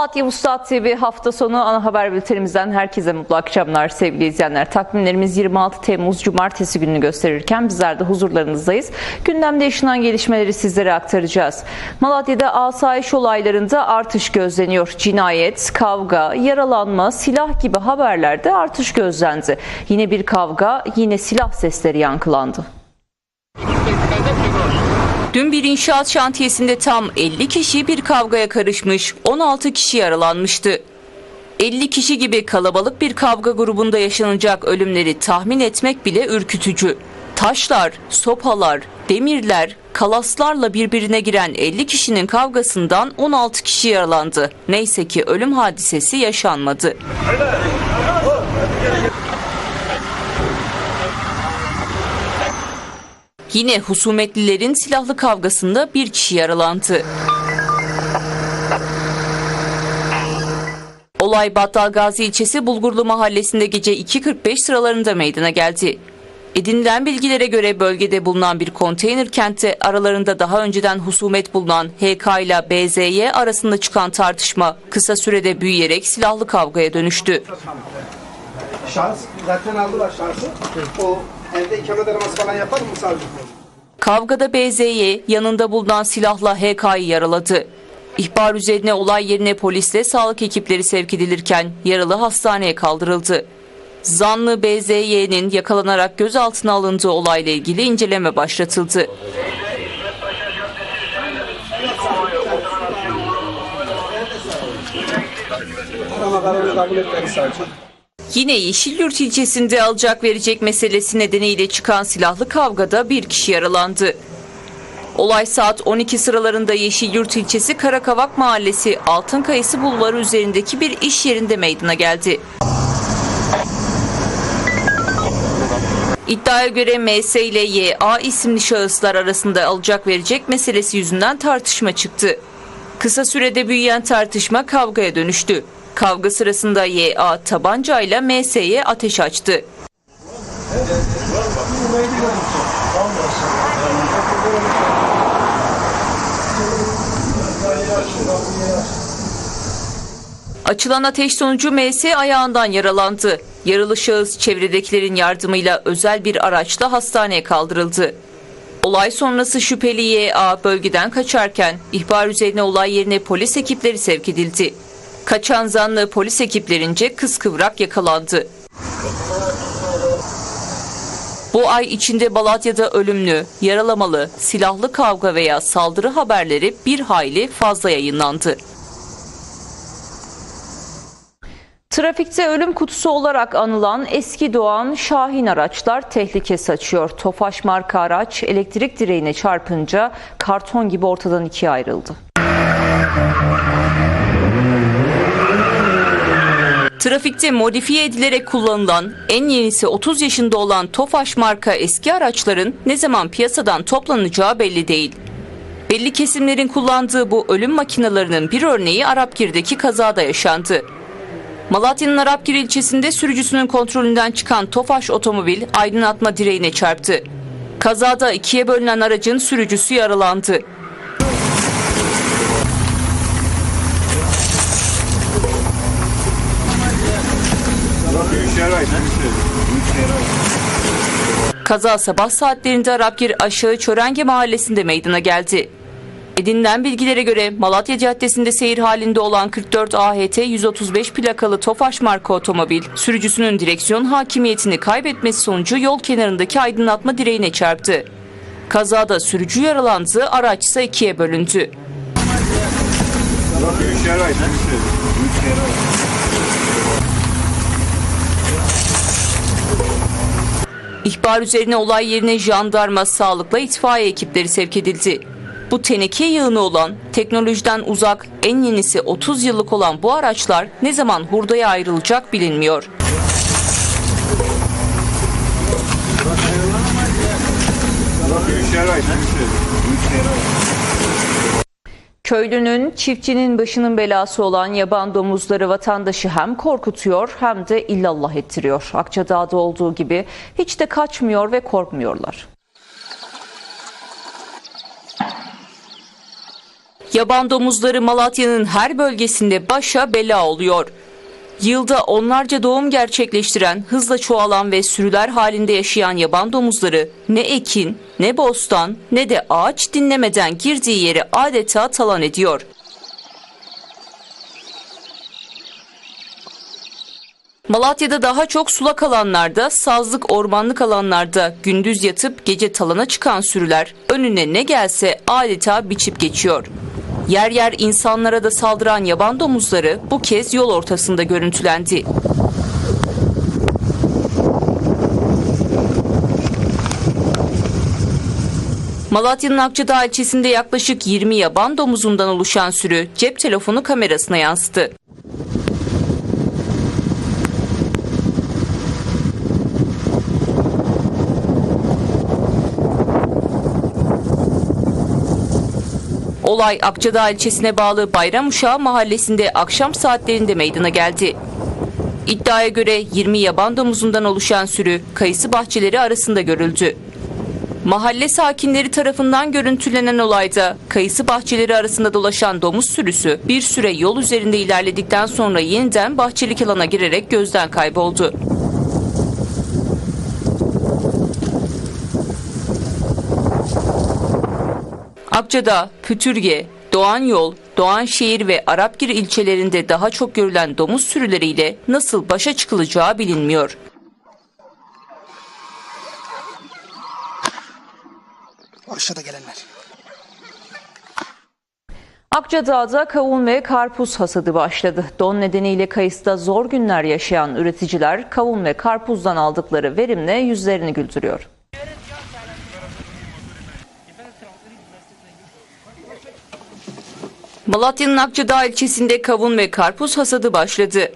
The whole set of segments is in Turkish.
Malatya Vuslat TV hafta sonu ana haber bültenimizden herkese mutlu akşamlar sevgili izleyenler. Takvimlerimiz 26 Temmuz Cumartesi gününü gösterirken bizler de huzurlarınızdayız. Gündemde yaşanan gelişmeleri sizlere aktaracağız. Malatya'da asayiş olaylarında artış gözleniyor. Cinayet, kavga, yaralanma, silah gibi haberlerde artış gözlendi. Yine bir kavga, yine silah sesleri yankılandı. Dün bir inşaat şantiyesinde tam 50 kişi bir kavgaya karışmış, 16 kişi yaralanmıştı. 50 kişi gibi kalabalık bir kavga grubunda yaşanacak ölümleri tahmin etmek bile ürkütücü. Taşlar, sopalar, demirler, kalaslarla birbirine giren 50 kişinin kavgasından 16 kişi yaralandı. Neyse ki ölüm hadisesi yaşanmadı. Yine husumetlilerin silahlı kavgasında bir kişi yaralandı. Olay Battal Gazi ilçesi Bulgurlu mahallesinde gece 2.45 sıralarında meydana geldi. Edinilen bilgilere göre bölgede bulunan bir konteyner kentte aralarında daha önceden husumet bulunan HK ile BZY arasında çıkan tartışma kısa sürede büyüyerek silahlı kavgaya dönüştü. Şahıs zaten aldılar şahsı. O evde ikamet araması falan yapar mı savcı? Kavgada BZ'ye yanında bulunan silahla HK'yı yaraladı. İhbar üzerine olay yerine polisle sağlık ekipleri sevk edilirken yaralı hastaneye kaldırıldı. Zanlı BZY'nin yakalanarak gözaltına alındığı olayla ilgili inceleme başlatıldı. Arama savcı. Yine Yeşilyurt ilçesinde alacak verecek meselesi nedeniyle çıkan silahlı kavgada bir kişi yaralandı. Olay saat 12 sıralarında Yeşilyurt ilçesi Karakavak Mahallesi Altın Kayısı Bulvarı üzerindeki bir iş yerinde meydana geldi. İddiaya göre MS ile YA isimli şahıslar arasında alacak verecek meselesi yüzünden tartışma çıktı. Kısa sürede büyüyen tartışma kavgaya dönüştü. Kavga sırasında YA tabancayla MS'ye ateş açtı. Açılan ateş sonucu MS ayağından yaralandı. Yaralı şahıs çevredekilerin yardımıyla özel bir araçla hastaneye kaldırıldı. Olay sonrası şüpheli YA bölgeden kaçarken ihbar üzerine olay yerine polis ekipleri sevk edildi. Kaçan zanlı polis ekiplerince kıskıvrak yakalandı. Bu ay içinde Balatya'da ölümlü, yaralamalı, silahlı kavga veya saldırı haberleri bir hayli fazla yayınlandı. Trafikte ölüm kutusu olarak anılan eski doğan Şahin araçlar tehlike saçıyor. Tofaş marka araç elektrik direğine çarpınca karton gibi ortadan ikiye ayrıldı. Trafikte modifiye edilerek kullanılan en yenisi 30 yaşında olan Tofaş marka eski araçların ne zaman piyasadan toplanacağı belli değil. Belli kesimlerin kullandığı bu ölüm makinelerinin bir örneği Arapgir'deki kazada yaşandı. Malatya'nın Arapgir ilçesinde sürücüsünün kontrolünden çıkan Tofaş otomobil aydınlatma direğine çarptı. Kazada ikiye bölünen aracın sürücüsü yaralandı. Kaza sabah saatlerinde Arapgir aşağı Çörenge mahallesinde meydana geldi. Edinilen bilgilere göre Malatya Caddesi'nde seyir halinde olan 44 AHT 135 plakalı Tofaş marka otomobil sürücüsünün direksiyon hakimiyetini kaybetmesi sonucu yol kenarındaki aydınlatma direğine çarptı. Kazada sürücü yaralandı, araç ise ikiye bölündü. İhbar üzerine olay yerine jandarma, sağlıkla itfaiye ekipleri sevk edildi. Bu teneke yığını olan, teknolojiden uzak, en yenisi 30 yıllık olan bu araçlar ne zaman hurdaya ayrılacak bilinmiyor. Köylünün, çiftçinin başının belası olan yaban domuzları vatandaşı hem korkutuyor hem de illallah ettiriyor. Akçadağ'da olduğu gibi hiç de kaçmıyor ve korkmuyorlar. Yaban domuzları Malatya'nın her bölgesinde başa bela oluyor. Yılda onlarca doğum gerçekleştiren, hızla çoğalan ve sürüler halinde yaşayan yaban domuzları ne ekin, ne bostan, ne de ağaç dinlemeden girdiği yeri adeta talan ediyor. Malatya'da daha çok sulak alanlarda, sazlık ormanlık alanlarda gündüz yatıp gece talana çıkan sürüler önüne ne gelse adeta biçip geçiyor. Yer yer insanlara da saldıran yaban domuzları bu kez yol ortasında görüntülendi. Malatya'nın Akçadağ ilçesinde yaklaşık 20 yaban domuzundan oluşan sürü cep telefonu kamerasına yansıdı. Olay Akçadağ ilçesine bağlı Bayramuşağı mahallesinde akşam saatlerinde meydana geldi. İddiaya göre 20 yaban domuzundan oluşan sürü kayısı bahçeleri arasında görüldü. Mahalle sakinleri tarafından görüntülenen olayda kayısı bahçeleri arasında dolaşan domuz sürüsü bir süre yol üzerinde ilerledikten sonra yeniden bahçelik alana girerek gözden kayboldu. Akçadağ, Pütürge, Doğan Yol, Doğanşehir ve Arapgir ilçelerinde daha çok görülen domuz sürüleriyle nasıl başa çıkılacağı bilinmiyor. Aşağıda gelenler. Akçadağ'da kavun ve karpuz hasadı başladı. Don nedeniyle kayısıda zor günler yaşayan üreticiler kavun ve karpuzdan aldıkları verimle yüzlerini güldürüyor. Malatya'nın Akçadağ ilçesinde kavun ve karpuz hasadı başladı.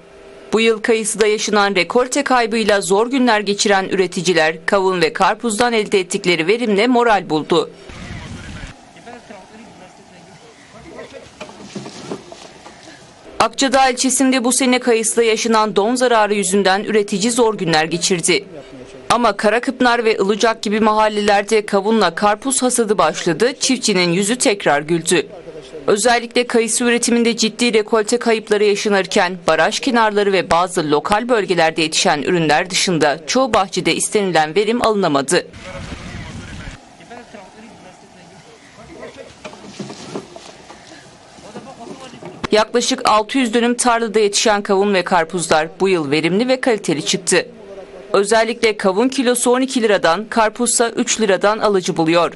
Bu yıl kayısıda yaşanan rekolte kaybıyla zor günler geçiren üreticiler kavun ve karpuzdan elde ettikleri verimle moral buldu. Akçadağ ilçesinde bu sene kayısıda yaşanan don zararı yüzünden üretici zor günler geçirdi. Ama Karakıpınar ve Ilıcak gibi mahallelerde kavunla karpuz hasadı başladı, çiftçinin yüzü tekrar güldü. Özellikle kayısı üretiminde ciddi rekolte kayıpları yaşanırken baraj kenarları ve bazı lokal bölgelerde yetişen ürünler dışında çoğu bahçede istenilen verim alınamadı. Yaklaşık 600 dönüm tarlada yetişen kavun ve karpuzlar bu yıl verimli ve kaliteli çıktı. Özellikle kavun kilosu 12 liradan, karpuzsa 3 liradan alıcı buluyor.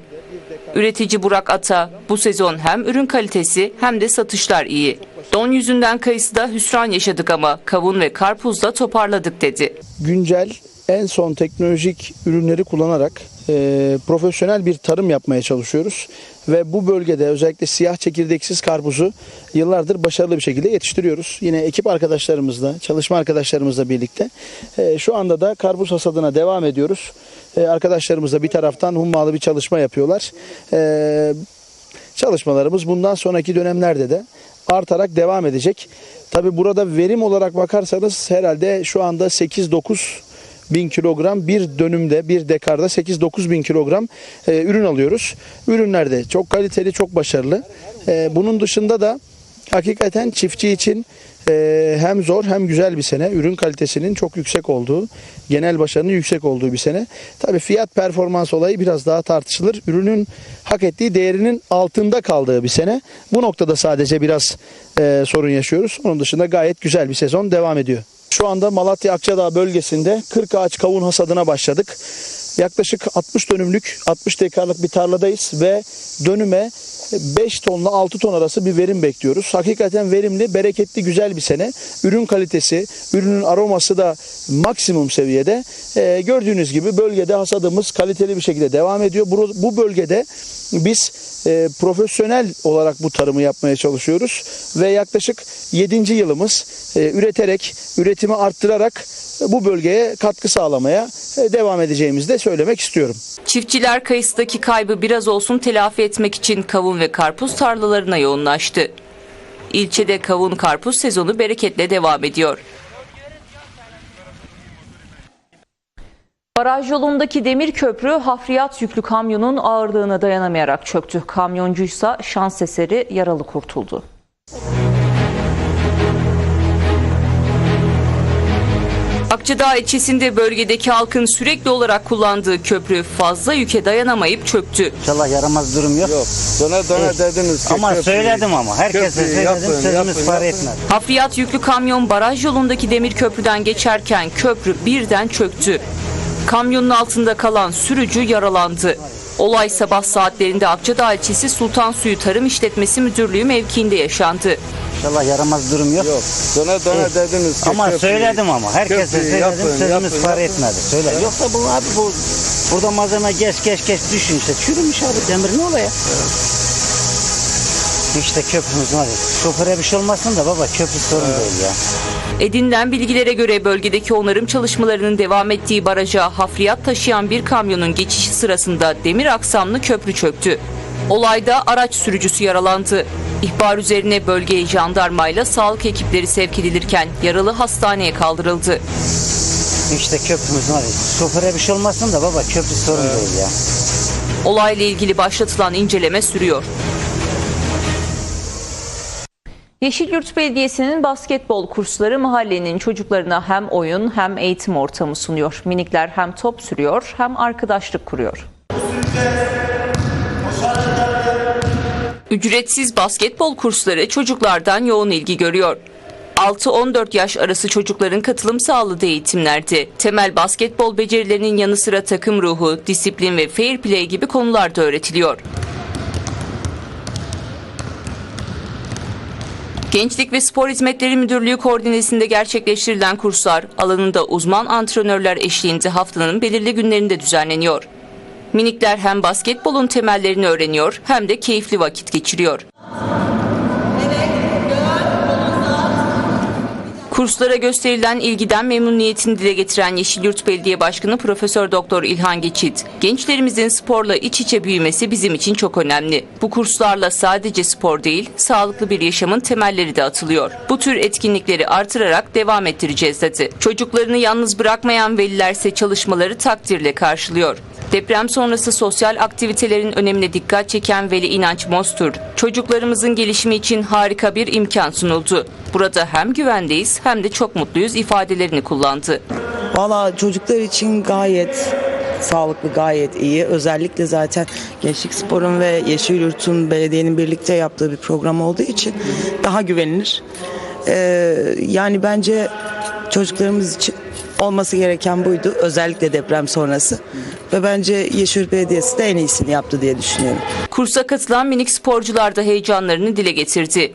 Üretici Burak Ata, bu sezon hem ürün kalitesi hem de satışlar iyi. Don yüzünden kayısıda hüsran yaşadık ama kavun ve karpuzda toparladık dedi. güncel en son teknolojik ürünleri kullanarak e, profesyonel bir tarım yapmaya çalışıyoruz. Ve bu bölgede özellikle siyah çekirdeksiz karpuzu yıllardır başarılı bir şekilde yetiştiriyoruz. Yine ekip arkadaşlarımızla, çalışma arkadaşlarımızla birlikte e, şu anda da karpuz hasadına devam ediyoruz. E, arkadaşlarımız da bir taraftan hummalı bir çalışma yapıyorlar. E, çalışmalarımız bundan sonraki dönemlerde de artarak devam edecek. Tabi burada verim olarak bakarsanız herhalde şu anda 8-9 bin kilogram bir dönümde bir dekarda 8-9 bin kilogram e, ürün alıyoruz. Ürünler de çok kaliteli çok başarılı. E, bunun dışında da hakikaten çiftçi için e, hem zor hem güzel bir sene. Ürün kalitesinin çok yüksek olduğu, genel başarının yüksek olduğu bir sene. Tabii fiyat performans olayı biraz daha tartışılır. Ürünün hak ettiği değerinin altında kaldığı bir sene. Bu noktada sadece biraz e, sorun yaşıyoruz. Onun dışında gayet güzel bir sezon devam ediyor. Şu anda Malatya Akçadağ bölgesinde 40 ağaç kavun hasadına başladık. Yaklaşık 60 dönümlük, 60 dekarlık bir tarladayız ve dönüme 5 tonla 6 ton arası bir verim bekliyoruz. Hakikaten verimli, bereketli, güzel bir sene. Ürün kalitesi, ürünün aroması da maksimum seviyede. Ee, gördüğünüz gibi bölgede hasadımız kaliteli bir şekilde devam ediyor. Bu, bu bölgede biz e, profesyonel olarak bu tarımı yapmaya çalışıyoruz ve yaklaşık 7. yılımız e, üreterek, üretimi arttırarak bu bölgeye katkı sağlamaya e, devam edeceğimizi de söylemek istiyorum. Çiftçiler kayısıdaki kaybı biraz olsun telafi etmek için kavun ve karpuz tarlalarına yoğunlaştı. İlçede kavun karpuz sezonu bereketle devam ediyor. Baraj yolundaki demir köprü hafriyat yüklü kamyonun ağırlığına dayanamayarak çöktü. Kamyoncuysa şans eseri yaralı kurtuldu. Akçadağ ilçesinde bölgedeki halkın sürekli olarak kullandığı köprü fazla yüke dayanamayıp çöktü. İnşallah yaramaz durum yok. Yok. Döne döne dediniz ki Ama köprüyü- söyledim ama. Herkese köprüyü söyledim. yapın, Sözümüz yapın, para yapın. etmez. Hafriyat yüklü kamyon baraj yolundaki demir köprüden geçerken köprü birden çöktü. Kamyonun altında kalan sürücü yaralandı. Olay sabah saatlerinde Akçadağ ilçesi Sultan Suyu Tarım İşletmesi Müdürlüğü mevkiinde yaşandı. İnşallah yaramaz durum yok. Yok. Döne döne dediniz ki Ama köprüyü- söyledim ama. Herkese köprüyü söyledim. yapın, Sözümüz yapın, para yapın. etmedi. Söyle. Yoksa bu abi bu burada malzeme geç geç geç düşün işte. Çürümüş abi demir ne oluyor? İşte köprümüz var. ya. Şoföre bir şey olmasın da baba köprü sorun değil ya. Edinilen bilgilere göre bölgedeki onarım çalışmalarının devam ettiği baraja hafriyat taşıyan bir kamyonun geçişi sırasında demir aksamlı köprü çöktü. Olayda araç sürücüsü yaralandı. İhbar üzerine bölgeye jandarmayla sağlık ekipleri sevk edilirken yaralı hastaneye kaldırıldı. İşte köprümüz var. Şoföre bir şey olmasın da baba köprü sorun değil ya. Olayla ilgili başlatılan inceleme sürüyor. Yeşilyurt Belediyesi'nin basketbol kursları mahallenin çocuklarına hem oyun hem eğitim ortamı sunuyor. Minikler hem top sürüyor hem arkadaşlık kuruyor. Ücretsiz basketbol kursları çocuklardan yoğun ilgi görüyor. 6-14 yaş arası çocukların katılım sağladığı eğitimlerde temel basketbol becerilerinin yanı sıra takım ruhu, disiplin ve fair play gibi konular da öğretiliyor. Gençlik ve Spor Hizmetleri Müdürlüğü koordinesinde gerçekleştirilen kurslar alanında uzman antrenörler eşliğinde haftanın belirli günlerinde düzenleniyor. Minikler hem basketbolun temellerini öğreniyor hem de keyifli vakit geçiriyor. Kurslara gösterilen ilgiden memnuniyetini dile getiren Yeşilyurt Belediye Başkanı Profesör Doktor İlhan Geçit, gençlerimizin sporla iç içe büyümesi bizim için çok önemli. Bu kurslarla sadece spor değil, sağlıklı bir yaşamın temelleri de atılıyor. Bu tür etkinlikleri artırarak devam ettireceğiz dedi. Çocuklarını yalnız bırakmayan velilerse çalışmaları takdirle karşılıyor. Deprem sonrası sosyal aktivitelerin önemine dikkat çeken Veli İnanç Mostur, çocuklarımızın gelişimi için harika bir imkan sunuldu. Burada hem güvendeyiz hem de çok mutluyuz ifadelerini kullandı. Valla çocuklar için gayet sağlıklı, gayet iyi. Özellikle zaten Gençlik Spor'un ve Yeşil Yurt'un belediyenin birlikte yaptığı bir program olduğu için daha güvenilir. Ee, yani bence çocuklarımız için olması gereken buydu. Özellikle deprem sonrası. Ve bence Yeşil Belediyesi de en iyisini yaptı diye düşünüyorum. Kursa katılan minik sporcular da heyecanlarını dile getirdi.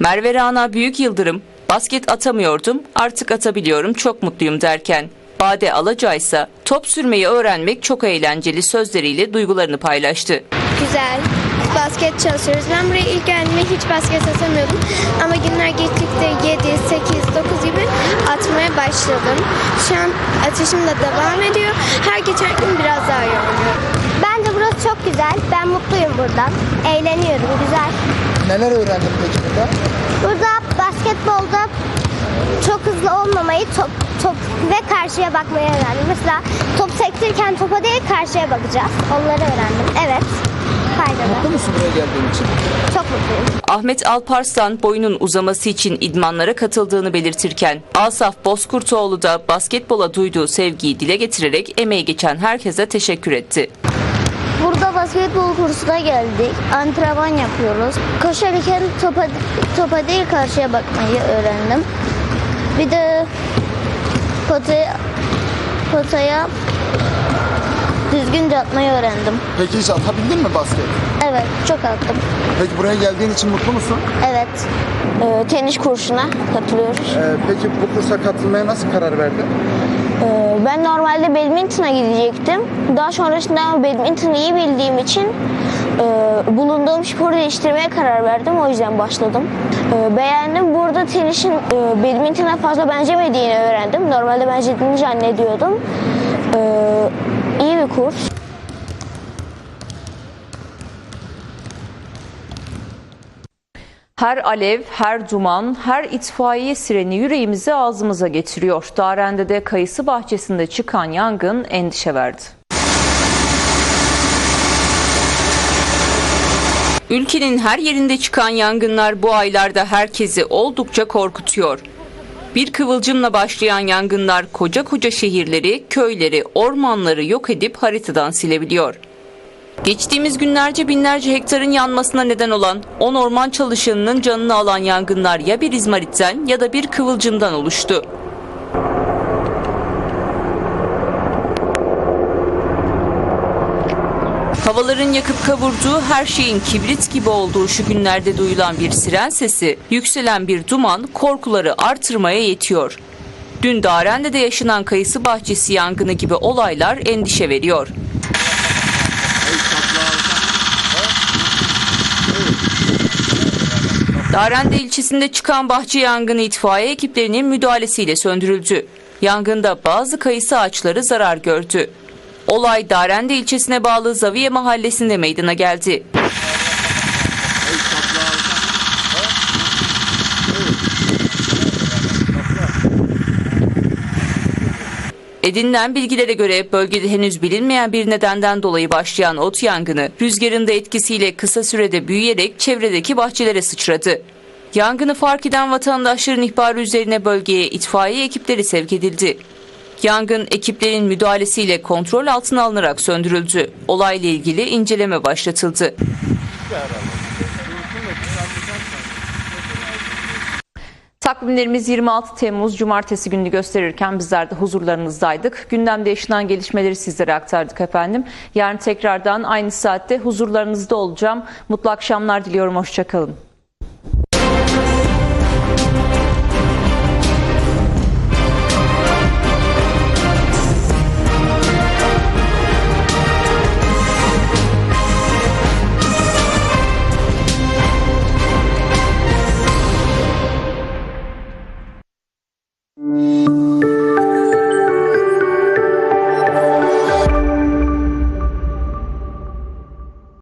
Merve Rana Büyük Yıldırım, basket atamıyordum artık atabiliyorum çok mutluyum derken, Bade Alaca ise top sürmeyi öğrenmek çok eğlenceli sözleriyle duygularını paylaştı. Güzel. Basket çalışıyoruz. Ben buraya ilk geldiğimde hiç basket atamıyordum. Ama günler geçtikçe 7, 8, 9 gibi atmaya başladım. Şu an atışım da devam ediyor. Her geçen gün biraz daha iyi oynuyorum. Bence burası çok güzel. Ben mutluyum buradan. Eğleniyorum. Güzel. Neler öğrendin peki burada? Burada basketbolda çok hızlı olmamayı, top, top ve karşıya bakmayı öğrendim. Mesela top sektirirken topa değil karşıya bakacağız. Onları öğrendim. Evet. Faydalı. musun buraya geldiğin için? Çok mutluyum. Ahmet Alparslan boyunun uzaması için idmanlara katıldığını belirtirken Asaf Bozkurtoğlu da basketbola duyduğu sevgiyi dile getirerek emeği geçen herkese teşekkür etti. Burada basketbol kursuna geldik. Antrenman yapıyoruz. Koşarken topa, topa değil karşıya bakmayı öğrendim. Bir de potaya, potaya düzgünce atmayı öğrendim. Peki hiç atabildin mi basket? Evet, çok attım. Peki buraya geldiğin için mutlu musun? Evet. Ee, tenis kursuna katılıyoruz. Ee, peki bu kursa katılmaya nasıl karar verdin? Ee, ben normalde badminton'a gidecektim. Daha sonrasında ama badminton'u iyi bildiğim için e, bulunduğum sporu değiştirmeye karar verdim. O yüzden başladım. E, beğendim. Burada tenisin e, badminton'a fazla benzemediğini öğrendim. Normalde benzediğini zannediyordum. E, iyi bir kurs. Her alev, her duman, her itfaiye sireni yüreğimizi ağzımıza getiriyor. Darende'de kayısı bahçesinde çıkan yangın endişe verdi. Ülkenin her yerinde çıkan yangınlar bu aylarda herkesi oldukça korkutuyor. Bir kıvılcımla başlayan yangınlar koca koca şehirleri, köyleri, ormanları yok edip haritadan silebiliyor. Geçtiğimiz günlerce binlerce hektarın yanmasına neden olan 10 orman çalışanının canını alan yangınlar ya bir izmaritten ya da bir kıvılcımdan oluştu. Havaların yakıp kavurduğu her şeyin kibrit gibi olduğu şu günlerde duyulan bir siren sesi, yükselen bir duman korkuları artırmaya yetiyor. Dün Darende'de yaşanan kayısı bahçesi yangını gibi olaylar endişe veriyor. Darende ilçesinde çıkan bahçe yangını itfaiye ekiplerinin müdahalesiyle söndürüldü. Yangında bazı kayısı ağaçları zarar gördü. Olay Darende ilçesine bağlı Zaviye mahallesinde meydana geldi. Edinilen bilgilere göre bölgede henüz bilinmeyen bir nedenden dolayı başlayan ot yangını rüzgarın da etkisiyle kısa sürede büyüyerek çevredeki bahçelere sıçradı. Yangını fark eden vatandaşların ihbarı üzerine bölgeye itfaiye ekipleri sevk edildi. Yangın ekiplerin müdahalesiyle kontrol altına alınarak söndürüldü. Olayla ilgili inceleme başlatıldı. Takvimlerimiz 26 Temmuz Cumartesi gününü gösterirken bizler de huzurlarınızdaydık. Gündemde yaşanan gelişmeleri sizlere aktardık efendim. Yarın tekrardan aynı saatte huzurlarınızda olacağım. Mutlu akşamlar diliyorum. Hoşçakalın.